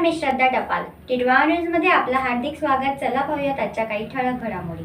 मी श्रद्धा टपाल. टिडवा न्यूजमध्ये आपलं हार्दिक स्वागत. चला पाहूयात आजच्या काही ठळक घडामोडी.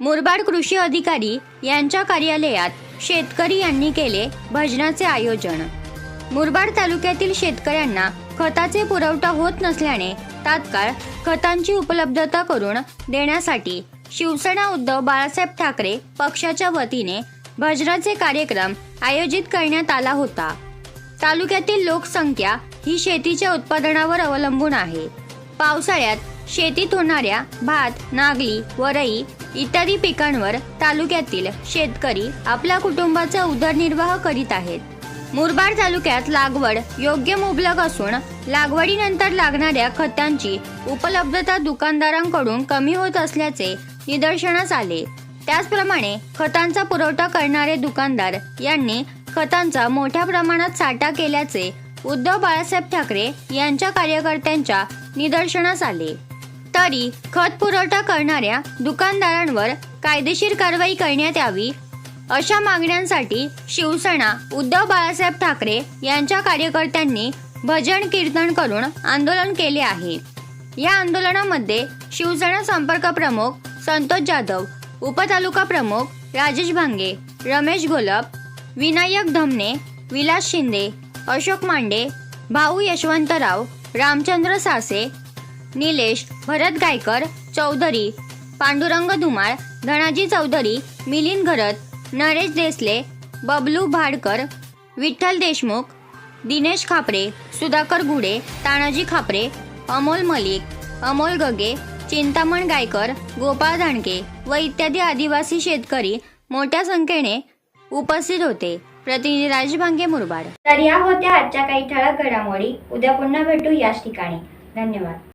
Murbad कृषी अधिकारी यांच्या कार्यालयात शेतकरी यांनी केले भजनाचे आयोजन. मुरबाड तालुक्यातील शेतकऱ्यांना खताचे पुरवठा होत नसल्याने तात्काळ खतांची उपलब्धता करून देण्यासाठी शिवसेना उद्धव बाळासाहेब ठाकरे पक्षाच्या वतीने भजनाचे कार्यक्रम आयोजित करण्यात आला होता. तालुक्यातील लोकसंख्या ही शेतीच्या उत्पादनावर अवलंबून आहे. पावसाळ्यात शेतीत होणाऱ्या भात नागली वरई इत्यादी पिकांवर तालुक्यातील शेतकरी आपल्या कुटुंबाचा उदरनिर्वाह करीत आहेत. मुरबाड तालुक्यात लागवड योग्य मुबलक असून लागवडीनंतर लागणाऱ्या खतांची उपलब्धता दुकानदारांकडून कमी होत असल्याचे निदर्शनास आले. त्याचप्रमाणे खतांचा पुरवठा करणारे दुकानदार यांनी खतांचा मोठ्या प्रमाणात साठा केल्याचे उद्धव बाळासाहेब ठाकरे यांच्या कार्यकर्त्यांच्या निदर्शनास आले. तरी खत पुरवठा करणाऱ्या दुकानदारांवर कायदेशीर कारवाई करण्यात यावी अशा मागण्यांसाठी शिवसेना उद्धव बाळासाहेब ठाकरे यांच्या कार्यकर्त्यांनी भजन कीर्तन करून आंदोलन केले आहे. या आंदोलनामध्ये शिवसेना संपर्क प्रमुख संतोष जाधव उपतालुका प्रमुख राजेश भांगे रमेश घोलप विनायक धमने विलास शिंदे अशोक मांडे भाऊ यशवंतराव रामचंद्र सासे निलेश भरत गायकर चौधरी पांडुरंग धुमाळ धनाजी चौधरी मिलिंद घरत नरेश देसले बबलू भाडकर विठ्ठल देशमुख दिनेश खापरे सुधाकर गुडे तानाजी खापरे अमोल मलिक अमोल गगे चिंतामण गायकर गोपाळ धाणके व इत्यादी आदिवासी शेतकरी मोठ्या संख्येने उपस्थित होते. प्रतिनिधी राजभांगे मुरबाड. तर या होत्या आजच्या काही ठळक घडामोडी. उद्या पुन्हा भेटू याच ठिकाणी. धन्यवाद.